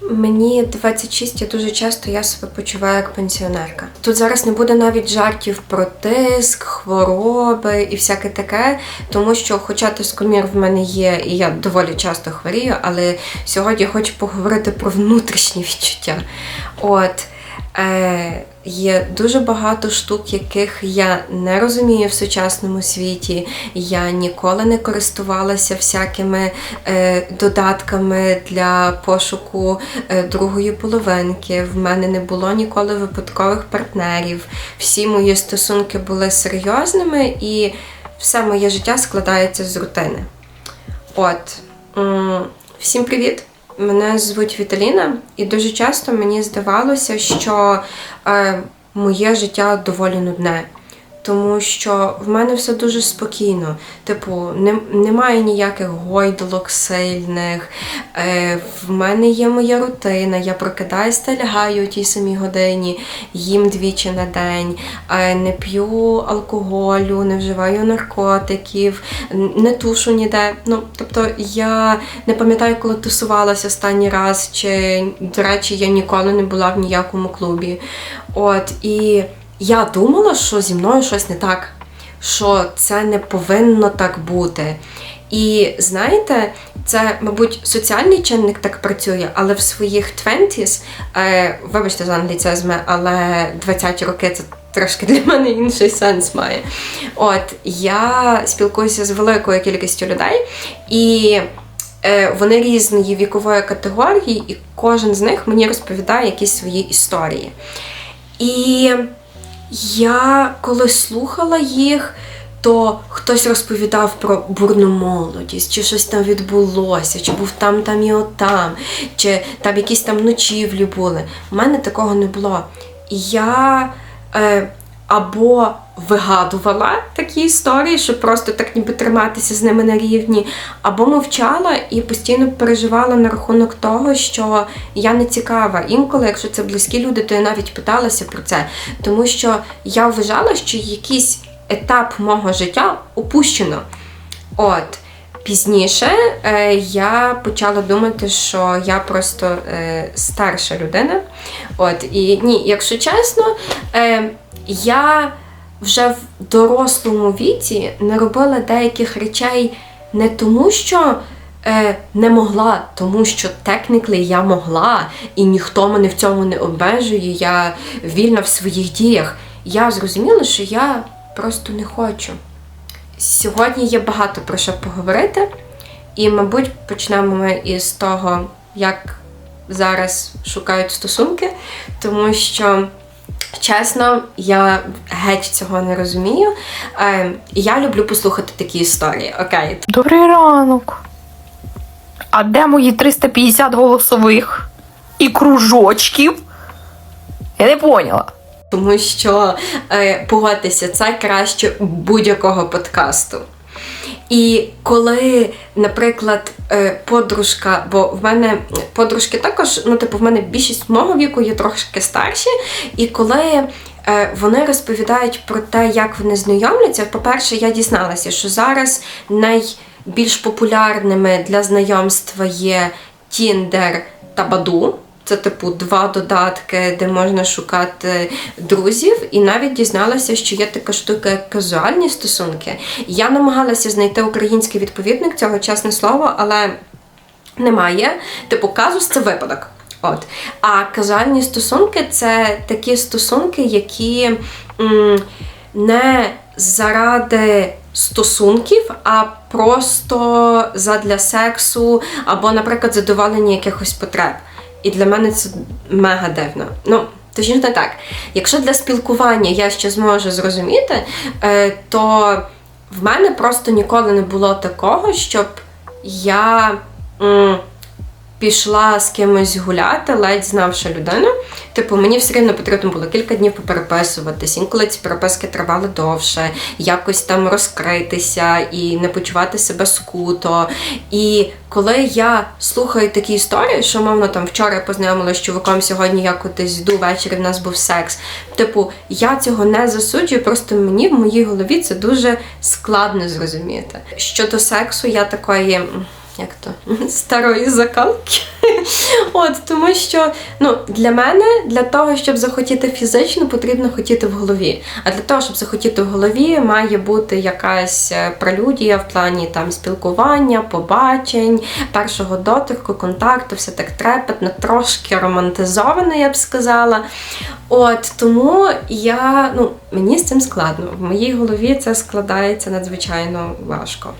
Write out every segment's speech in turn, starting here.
Мені 26 і дуже часто я себе почуваю як пенсіонерка. Тут зараз не буде навіть жартів про тиск, хвороби і всяке таке, тому що, хоча тискомір в мене є, і я доволі часто хворію, але сьогодні я хочу поговорити про внутрішні відчуття. От. Е, є дуже багато штук, яких я не розумію в сучасному світі. Я ніколи не користувалася всякими е, додатками для пошуку е, другої половинки. В мене не було ніколи випадкових партнерів. Всі мої стосунки були серйозними, і все моє життя складається з рутини. От. Всім привіт! Мене звуть Віталіна, і дуже часто мені здавалося, що е, моє життя доволі нудне. Тому що в мене все дуже спокійно. Типу, не, немає ніяких гойдолок сильних. Е, в мене є моя рутина. Я прокидаюсь та лягаю у тій самій годині, їм двічі на день, е, не п'ю алкоголю, не вживаю наркотиків, не тушу ніде. Ну, тобто я не пам'ятаю, коли тусувалася останній раз, чи, до речі, я ніколи не була в ніякому клубі. От і я думала, що зі мною щось не так, що це не повинно так бути. І знаєте, це, мабуть, соціальний чинник так працює, але в своїх 20s, е, вибачте за англіцизми, але 20 роки це трошки для мене інший сенс має. От я спілкуюся з великою кількістю людей, і е, вони різної вікової категорії, і кожен з них мені розповідає якісь свої історії. І я коли слухала їх, то хтось розповідав про бурну молодість, чи щось там відбулося, чи був там, там і отам, чи там якісь там ночівлі були. У мене такого не було. Я е, або вигадувала такі історії, щоб просто так ніби триматися з ними на рівні, або мовчала і постійно переживала на рахунок того, що я не цікава. Інколи, якщо це близькі люди, то я навіть питалася про це, тому що я вважала, що якийсь етап мого життя упущено. От. Пізніше е, я почала думати, що я просто е, старша людина. От, і ні, якщо чесно, е, я вже в дорослому віці не робила деяких речей не тому, що е, не могла, тому що technically я могла, і ніхто мене в цьому не обмежує, я вільна в своїх діях. Я зрозуміла, що я просто не хочу. Сьогодні є багато про що поговорити, і, мабуть, почнемо ми із того, як зараз шукають стосунки, тому що, чесно, я геть цього не розумію. Е, я люблю послухати такі історії. Окей, Добрий ранок. А де мої 350 голосових і кружочків? Я не поняла. тому що е, погодьтеся, це краще будь-якого подкасту. І коли, наприклад, е, подружка, бо в мене подружки також, ну, типу, в мене більшість мого віку є трошки старші, і коли е, вони розповідають про те, як вони знайомляться, по-перше, я дізналася, що зараз найбільш популярними для знайомства є Tinder та Баду. Це, типу, два додатки, де можна шукати друзів, і навіть дізналася, що є така штука, як казуальні стосунки. Я намагалася знайти український відповідник цього, чесне слово, але немає. Типу, казус це випадок. От. А казуальні стосунки це такі стосунки, які м, не заради стосунків, а просто задля сексу або, наприклад, задоволення якихось потреб. І для мене це мега дивно. Ну, точніше не так. Якщо для спілкування я ще зможу зрозуміти, е, то в мене просто ніколи не було такого, щоб я пішла з кимось гуляти, ледь знавши людину. Типу, мені все рівно потрібно було кілька днів попереписуватись. Інколи ці переписки тривали довше, якось там розкритися і не почувати себе скуто. І коли я слухаю такі історії, що мовно там вчора я познайомилася з чуваком, сьогодні я кудись йду, ввечері в нас був секс. Типу, я цього не засуджую, просто мені в моїй голові це дуже складно зрозуміти. Щодо сексу, я такої. Як то старої закалки. От тому що ну для мене для того, щоб захотіти фізично, потрібно хотіти в голові. А для того, щоб захотіти в голові, має бути якась е, прелюдія в плані там спілкування, побачень, першого дотику, контакту, все так трепетно, трошки романтизовано, я б сказала. От тому я ну мені з цим складно. В моїй голові це складається надзвичайно важко.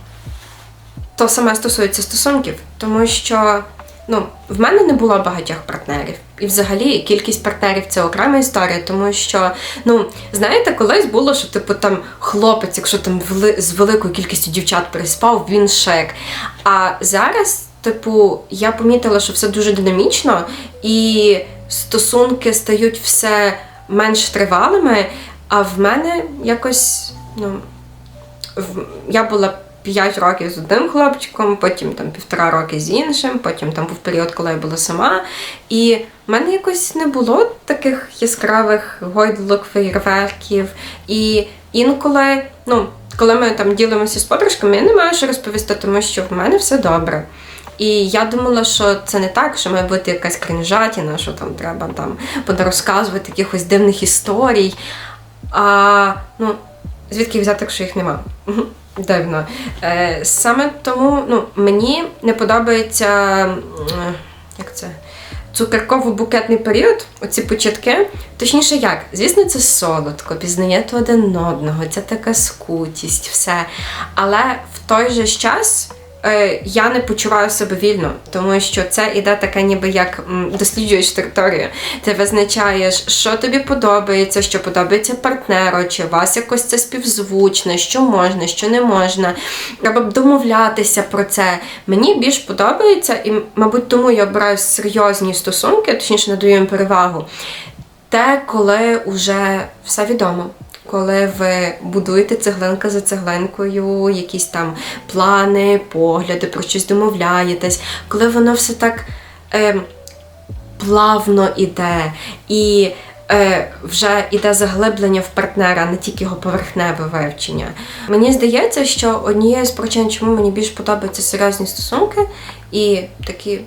То саме стосується стосунків, тому що ну, в мене не було багатьох партнерів. І взагалі кількість партнерів це окрема історія, тому що, ну, знаєте, колись було, що типу там хлопець, якщо там з великою кількістю дівчат переспав, він шек. А зараз, типу, я помітила, що все дуже динамічно, і стосунки стають все менш тривалими, а в мене якось, ну, я була 5 років з одним хлопчиком, потім там півтора роки з іншим, потім там був період, коли я була сама. І в мене якось не було таких яскравих гойдалок, феєрверків. І інколи, ну, коли ми там ділимося з подружками, я не маю що розповісти, тому що в мене все добре. І я думала, що це не так, що має бути якась крінжатіна, що там треба там розказувати якихось дивних історій. А ну, звідки взяти, якщо їх нема? Дивно. Е, саме тому ну, мені не подобається е, як це? Цукерково-букетний період, оці початки. Точніше, як? Звісно, це солодко, пізнаєте один одного, це така скутість, все. Але в той же час е, я не почуваю себе вільно, тому що це іде таке, ніби як досліджуєш територію. Ти визначаєш, що тобі подобається, що подобається партнеру, чи вас якось це співзвучно, що можна, що не можна. Треба домовлятися про це. Мені більш подобається, і, мабуть, тому я обираю серйозні стосунки, точніше надаю їм перевагу. Те, коли вже все відомо. Коли ви будуєте цеглинка за цеглинкою, якісь там плани, погляди, про щось домовляєтесь, коли воно все так е, плавно іде, і е, вже іде заглиблення в партнера, не тільки його поверхневе вивчення. Мені здається, що однією з причин, чому мені більш подобаються серйозні стосунки і такі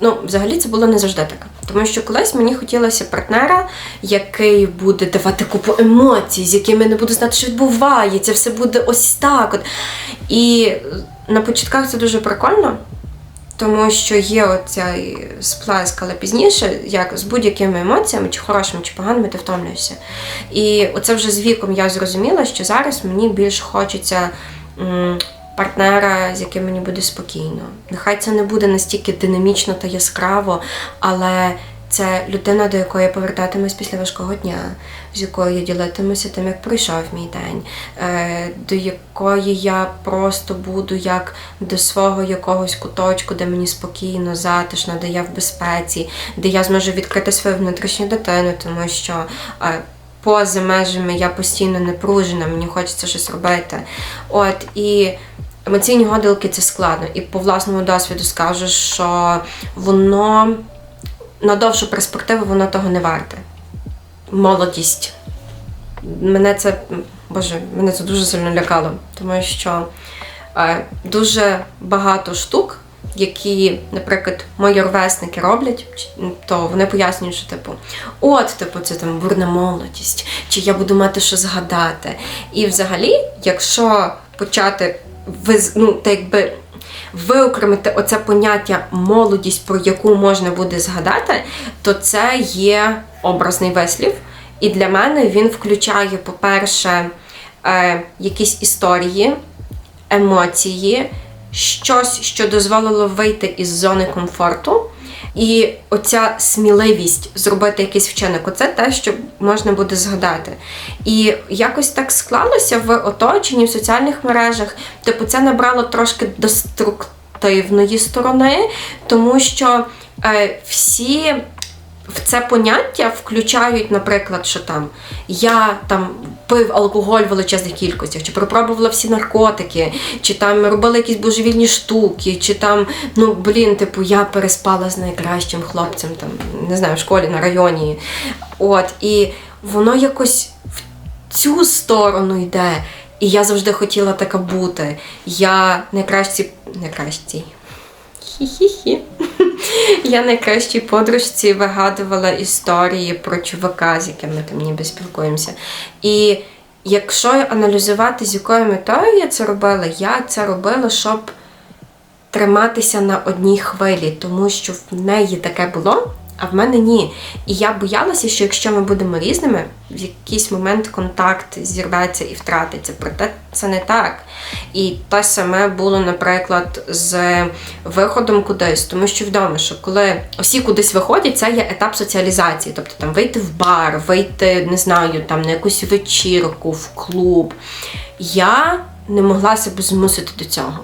Ну, взагалі це було не завжди так. Тому що колись мені хотілося партнера, який буде давати купу емоцій, з якими не буду знати, що відбувається, все буде ось так. От. І на початках це дуже прикольно, тому що є оцей сплеск, але пізніше, як з будь-якими емоціями, чи хорошими, чи поганими, ти втомлюєшся. І оце вже з віком я зрозуміла, що зараз мені більш хочеться. Партнера, з яким мені буде спокійно. Нехай це не буде настільки динамічно та яскраво, але це людина, до якої я повертатимусь після важкого дня, з якою я ділитимуся тим, як пройшов мій день, е, до якої я просто буду як до свого якогось куточку, де мені спокійно, затишно, де я в безпеці, де я зможу відкрити свою внутрішню дитину, тому що. е, Поза межами я постійно напружена, мені хочеться щось робити. От і емоційні гойдалки це складно. І по власному досвіду скажу, що воно на довшу перспективу воно того не варте. Молодість. Мене це, боже, мене це дуже сильно лякало, тому що е, дуже багато штук, які, наприклад, мої ровесники роблять, то вони пояснюють, що типу, от, типу, це там бурна молодість, чи я буду мати що згадати. І взагалі, якщо почати ну, так якби виокремити оце поняття молодість, про яку можна буде згадати, то це є образний вислів. І для мене він включає, по-перше, е, якісь історії, емоції, щось, що дозволило вийти із зони комфорту. І оця сміливість зробити якийсь вчинок, оце те, що можна буде згадати. І якось так склалося в оточенні, в соціальних мережах. Типу, це набрало трошки деструктивної сторони, тому що е, всі в це поняття включають, наприклад, що там я там пив алкоголь в величезних кількостях, чи пропробувала всі наркотики, чи там робила якісь божевільні штуки, чи там, ну блін, типу, я переспала з найкращим хлопцем, там, не знаю, в школі на районі. От, і воно якось в цю сторону йде. І я завжди хотіла така бути. Я найкращий, найкращий. Хі-хі-хі. Я найкращій подружці вигадувала історії про чувака, з яким ми там ніби спілкуємося. І якщо аналізувати, з якою метою я це робила, я це робила, щоб триматися на одній хвилі, тому що в неї таке було, а в мене ні. І я боялася, що якщо ми будемо різними, в якийсь момент контакт зірветься і втратиться. Проте це не так. І те саме було, наприклад, з виходом кудись, тому що відомо, що коли всі кудись виходять, це є етап соціалізації. Тобто там вийти в бар, вийти, не знаю, там на якусь вечірку, в клуб. Я не могла себе змусити до цього.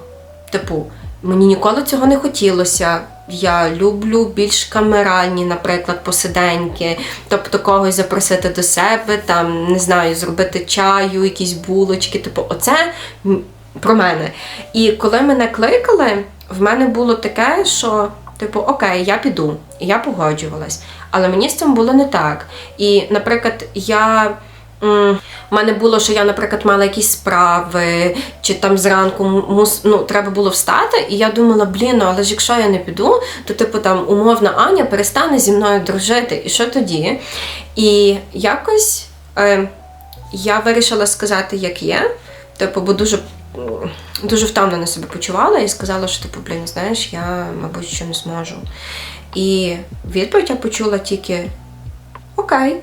Типу, мені ніколи цього не хотілося. Я люблю більш камеральні, наприклад, посиденьки, тобто когось запросити до себе, там, не знаю, зробити чаю, якісь булочки. Типу, оце про мене. І коли мене кликали, в мене було таке, що, типу, окей, я піду, і я погоджувалась. Але мені з цим було не так. І, наприклад, я. У мене було, що я, наприклад, мала якісь справи, чи там зранку мус, ну, треба було встати, і я думала, блін, ну, але ж якщо я не піду, то типу там умовна Аня перестане зі мною дружити. І що тоді? І якось е, я вирішила сказати, як є. Типу, бо дуже, дуже втомлено себе почувала і сказала, що типу, блін, знаєш, я, мабуть, що не зможу. І відповідь я почула тільки окей.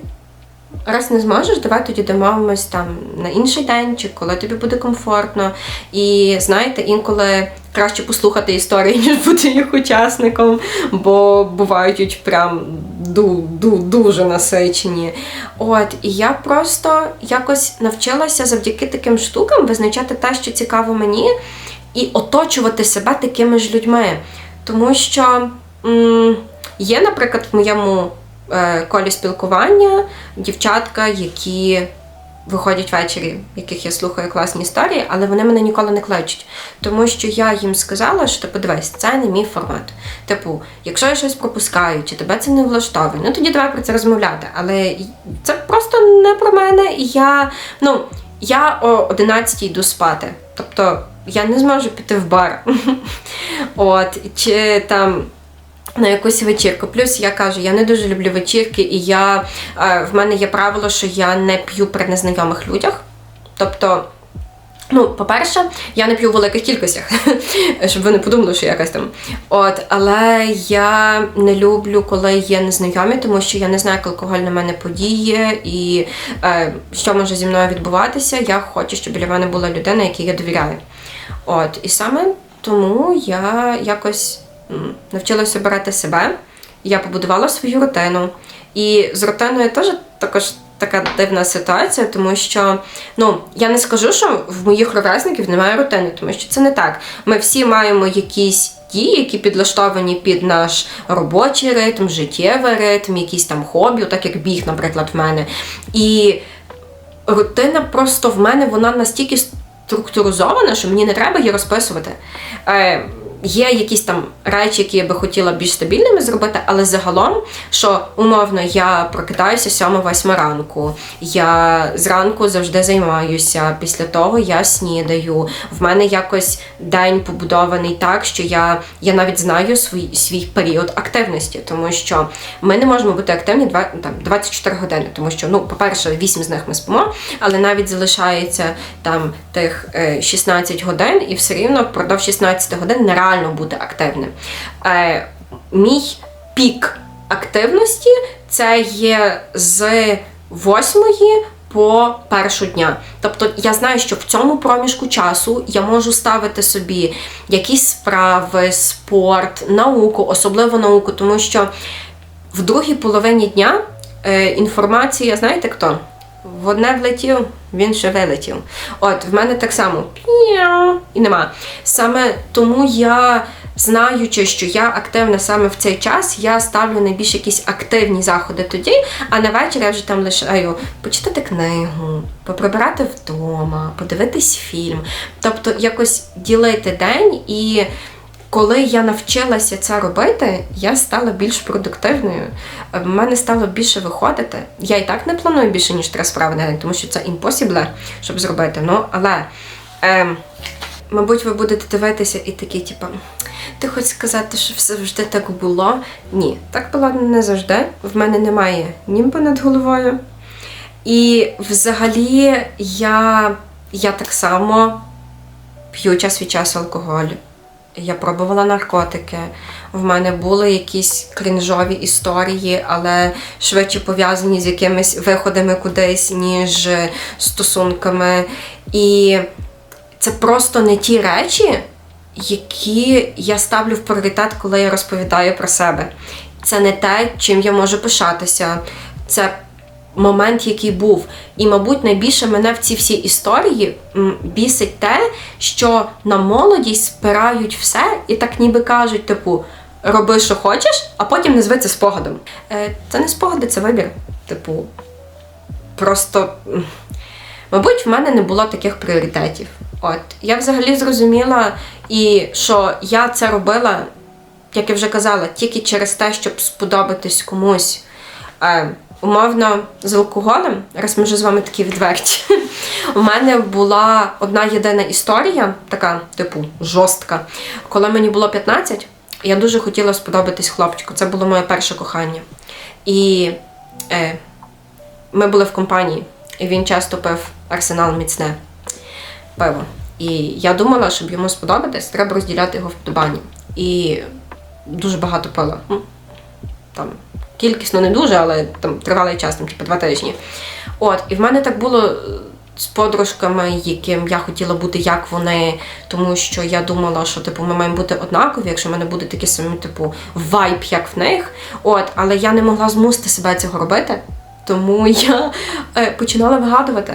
Раз не зможеш, давай тоді домовимось там на інший день, чи коли тобі буде комфортно. І знаєте, інколи краще послухати історії, ніж бути їх учасником, бо бувають прям ду, ду, дуже насичені. От, і я просто якось навчилася завдяки таким штукам визначати те, що цікаво мені, і оточувати себе такими ж людьми. Тому що м, є, наприклад, в моєму колі спілкування дівчатка, які виходять ввечері, яких я слухаю класні історії, але вони мене ніколи не кличуть. Тому що я їм сказала, що типу, дивись, це не мій формат. Типу, якщо я щось пропускаю, чи тебе це не влаштовує, ну тоді давай про це розмовляти. Але це просто не про мене. І я, ну, я о 11 йду спати. Тобто я не зможу піти в бар. От, чи там на якусь вечірку. Плюс я кажу, я не дуже люблю вечірки, і я, е, в мене є правило, що я не п'ю при незнайомих людях. Тобто, ну, по-перше, я не п'ю в великих кількостях, щоб ви не подумали, що я якась там. От, але я не люблю, коли є незнайомі, тому що я не знаю, як алкоголь на мене подіє і е, що може зі мною відбуватися. Я хочу, щоб біля мене була людина, якій я довіряю. От, і саме тому я якось навчилася обирати себе. Я побудувала свою рутину. І з рутиною теж також така дивна ситуація, тому що ну я не скажу, що в моїх ровесників немає рутини, тому що це не так. Ми всі маємо якісь дії, які підлаштовані під наш робочий ритм, життєвий ритм, якісь там хобі, так як біг, наприклад, в мене. І рутина просто в мене вона настільки структуризована, що мені не треба її розписувати. Е, Є якісь там речі, які я би хотіла більш стабільними зробити, але загалом, що умовно я прокидаюся 7-8 ранку, я зранку завжди займаюся. Після того я снідаю. В мене якось день побудований так, що я, я навіть знаю свій, свій період активності, тому що ми не можемо бути активні два, там, 24 години, тому що, ну, по-перше, 8 з них ми спимо, але навіть залишається там тих е, 16 годин, і все рівно впродовж 16 годин нереально бути активним. Е, мій пік активності це є з 8 по першу дня. Тобто я знаю, що в цьому проміжку часу я можу ставити собі якісь справи, спорт, науку, особливо науку, тому що в другій половині дня е, інформація, знаєте хто? В одне влетів, він ще вилетів. От, в мене так само і нема. Саме тому я, знаючи, що я активна саме в цей час, я ставлю найбільш якісь активні заходи тоді, а на вечір я вже там лишаю почитати книгу, поприбирати вдома, подивитись фільм. Тобто якось ділити день і. Коли я навчилася це робити, я стала більш продуктивною. В мене стало більше виходити. Я і так не планую більше, ніж три справи на день, тому що це impossible, щоб зробити. Ну, але, е, мабуть, ви будете дивитися і такі, типу, Ти хочеш сказати, що все завжди так було? Ні, так було не завжди. В мене немає німба над головою. І взагалі я, я так само п'ю час від часу алкоголь. Я пробувала наркотики. В мене були якісь крінжові історії, але швидше пов'язані з якимись виходами кудись, ніж стосунками. І це просто не ті речі, які я ставлю в пріоритет, коли я розповідаю про себе. Це не те, чим я можу пишатися. Це момент, який був. І, мабуть, найбільше мене в ці всі історії бісить те, що на молодість спирають все і так ніби кажуть, типу, роби, що хочеш, а потім назви це спогадом. Е, це не спогади, це вибір. Типу, просто. Мабуть, в мене не було таких пріоритетів. От я взагалі зрозуміла, і що я це робила, як я вже казала, тільки через те, щоб сподобатись комусь. Е, умовно, з алкоголем, раз ми вже з вами такі відверті. У мене була одна єдина історія, така, типу, жорстка. Коли мені було 15, я дуже хотіла сподобатись хлопчику. Це було моє перше кохання. І е, ми були в компанії, і він часто пив арсенал міцне пиво. І я думала, щоб йому сподобатись, треба розділяти його вподобання. І дуже багато пила. Там кількісно не дуже, але там тривалий час, там, типу, два тижні. От, і в мене так було е, з подружками, яким я хотіла бути як вони, тому що я думала, що типу ми маємо бути однакові, якщо в мене буде такий самий, типу, вайб, як в них. От, але я не могла змусити себе цього робити, тому я е, починала вигадувати.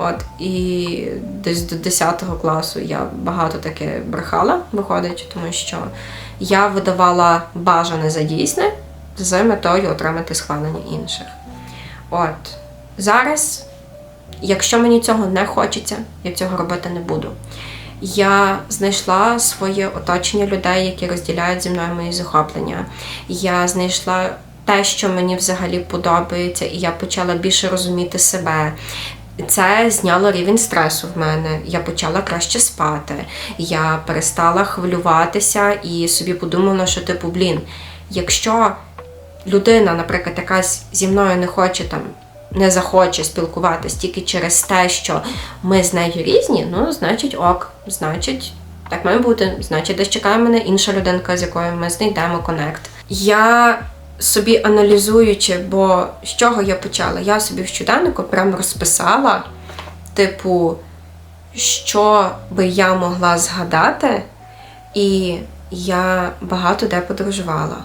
От, і десь до 10 класу я багато таки брехала, виходить, тому що я видавала бажане за дійсне з метою отримати схвалення інших. От зараз, якщо мені цього не хочеться, я цього робити не буду. Я знайшла своє оточення людей, які розділяють зі мною мої захоплення. Я знайшла те, що мені взагалі подобається, і я почала більше розуміти себе. Це зняло рівень стресу в мене. Я почала краще спати. Я перестала хвилюватися і собі подумала, що типу, блін, якщо людина, наприклад, якась зі мною не хоче там. Не захоче спілкуватись тільки через те, що ми з нею різні, ну, значить, ок, значить, так має бути. Значить, десь чекає мене інша людинка, з якою ми знайдемо конект. Я собі аналізуючи, бо з чого я почала? Я собі в щоденнику прям розписала, типу, що би я могла згадати, і я багато де подорожувала.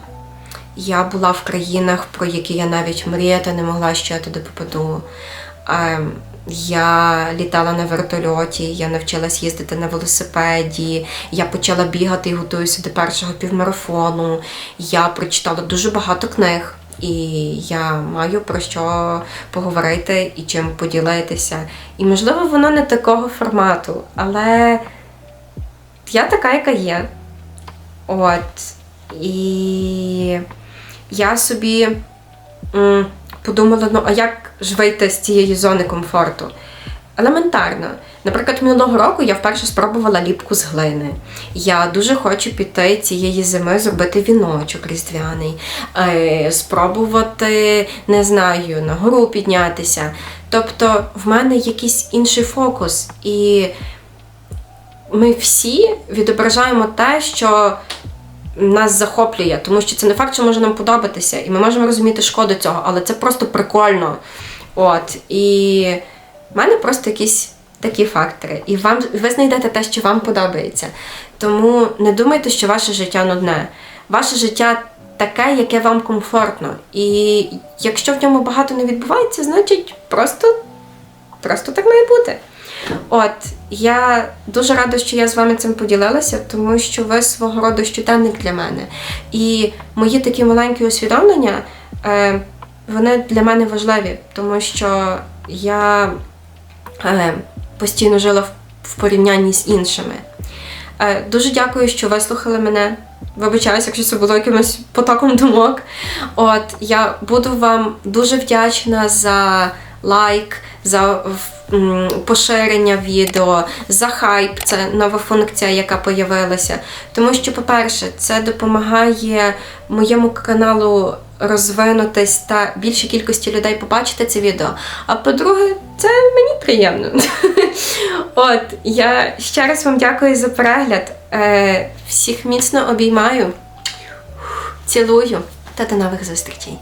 Я була в країнах, про які я навіть мріяти не могла, що я туди попаду. Ем, Я літала на вертольоті, я навчилась їздити на велосипеді, я почала бігати і готуюся до першого півмарафону. Я прочитала дуже багато книг, і я маю про що поговорити і чим поділитися. І можливо, воно не такого формату, але я така, яка є. От. І я собі м, подумала, ну а як ж вийти з цієї зони комфорту? Елементарно. Наприклад, минулого року я вперше спробувала ліпку з глини. Я дуже хочу піти цієї зими зробити віночок різдвяний, е, спробувати, не знаю, на гору піднятися. Тобто в мене якийсь інший фокус. І ми всі відображаємо те, що нас захоплює, тому що це не факт, що може нам подобатися, і ми можемо розуміти шкоду цього, але це просто прикольно. От і в мене просто якісь такі фактори. І вам ви знайдете те, що вам подобається. Тому не думайте, що ваше життя нудне. Ваше життя таке, яке вам комфортно. І якщо в ньому багато не відбувається, значить просто, просто так має бути. От, я дуже рада, що я з вами цим поділилася, тому що ви свого роду щоденник для мене. І мої такі маленькі усвідомлення, е, вони для мене важливі, тому що я е, постійно жила в, порівнянні з іншими. Е, дуже дякую, що вислухали мене. Вибачаюся, якщо це було якимось потоком думок. От я буду вам дуже вдячна за лайк, за поширення відео, за хайп, це нова функція, яка появилася. Тому що, по-перше, це допомагає моєму каналу розвинутись та більшій кількості людей побачити це відео. А по-друге, це мені приємно. От, я ще раз вам дякую за перегляд. Е, всіх міцно обіймаю, цілую та до нових зустрічей.